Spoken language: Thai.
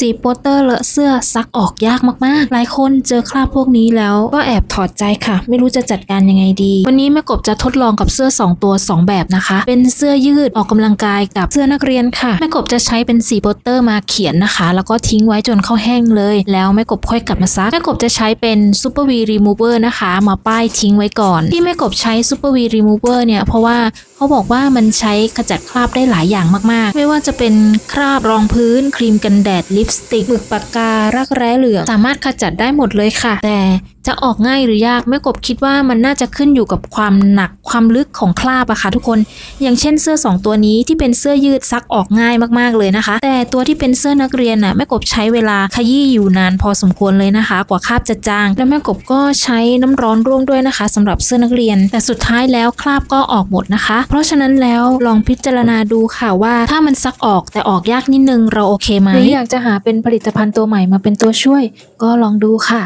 สีโปสเตอร์เลอะเสื้อซักออกยากมากๆ หลายคนเจอคราบพวกนี้แล้วก็แอบถอดใจค่ะ ไม่รู้จะจัดการยังไงดี วันนี้แม่กบจะทดลองกับเสื้อ 2 ตัว 2 แบบนะคะ เป็นเสื้อยืดออกกำลังกายกับเสื้อนักเรียนค่ะแม่กบจะใช้เป็นสีโปสเตอร์มาเขียนนะคะ แล้วก็ทิ้งไว้จนเขาแห้งเลย แล้วแม่กบค่อยกลับมาซักแม่กบจะใช้เป็นซูเปอร์วีรีมูเวอร์นะคะ มาป้ายทิ้งไว้ก่อน ที่แม่กบใช้ซูเปอร์วีรีมูเวอร์เนี่ยเพราะว่าเขาบอกว่ามันใช้ขจัดคราบได้หลายอย่างมากๆ ไม่ว่าจะเป็นคราบรองพื้นครีมกันแดดลิปสติกหมึกปากการักแร้เหลืองสามารถขจัดได้หมดเลยค่ะ แต่ จะออกง่ายหรือยากแม่กบคิดว่ามันน่าจะขึ้นอยู่กับความหนักความลึกของคราบอะค่ะทุกคน อย่างเช่นเสื้อ 2 ตัวนี้ที่เป็นเสื้อยืดซักออกง่ายมากๆเลยนะคะ แต่ตัวที่เป็นเสื้อนักเรียนน่ะแม่กบใช้เวลาขยี้อยู่นานพอสมควรเลยนะคะ กว่าคราบจะจาง แล้วแม่กบก็ใช้น้ำร้อนร่วงด้วยนะคะสำหรับเสื้อนักเรียน แต่สุดท้ายแล้วคราบก็ออกหมดนะคะ เพราะฉะนั้นแล้วลองพิจารณาดูค่ะว่าถ้ามันซักออกแต่ออกยากนิดนึงเราโอเคไหมหรืออยากจะหาเป็นผลิตภัณฑ์ตัวใหม่มาเป็นตัวช่วย ก็ลองดูค่ะ